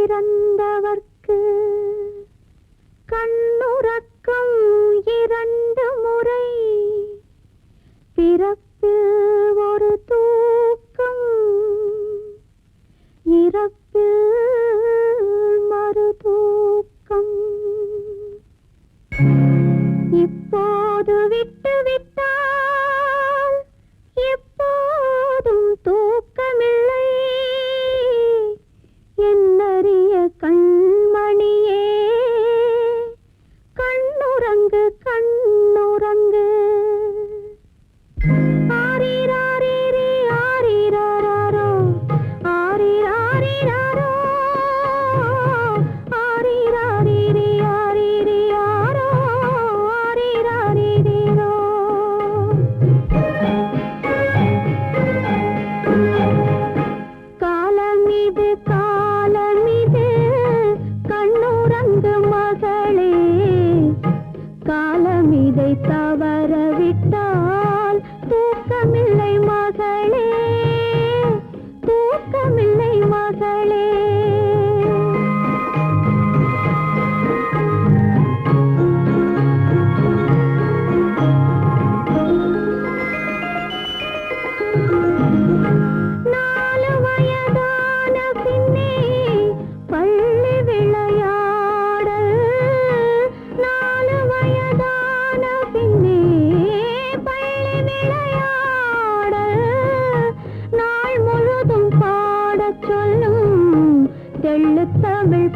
பிறந்தவர்க்கு கண்ணுறக்கம் இரண்டு முறை. பிறப்பில் ஒரு தூக்கம் இறப்பில் மறு தூக்கம். இப்போது விட்டு விட்டார் சொல்லு தமிழ்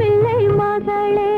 இல்லை மகளே.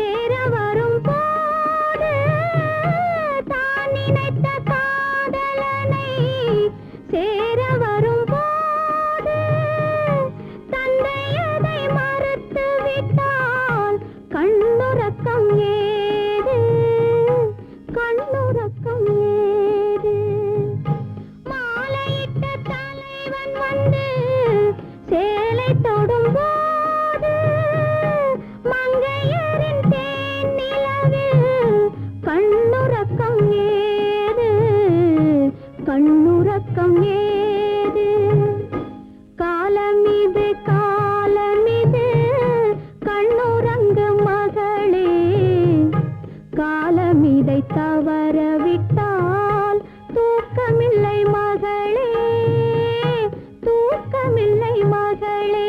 தவறவிட்டால் தூக்கமில்லை மகளே தூக்கமில்லை மகளே.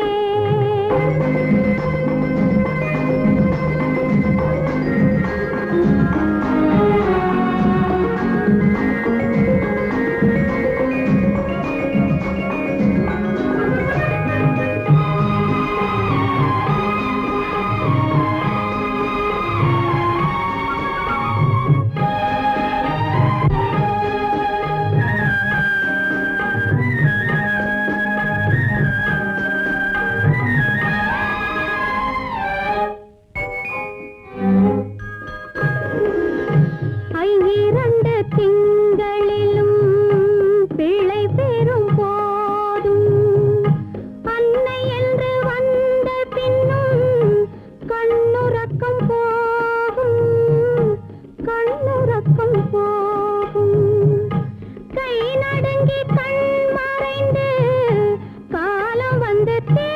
வந்து தே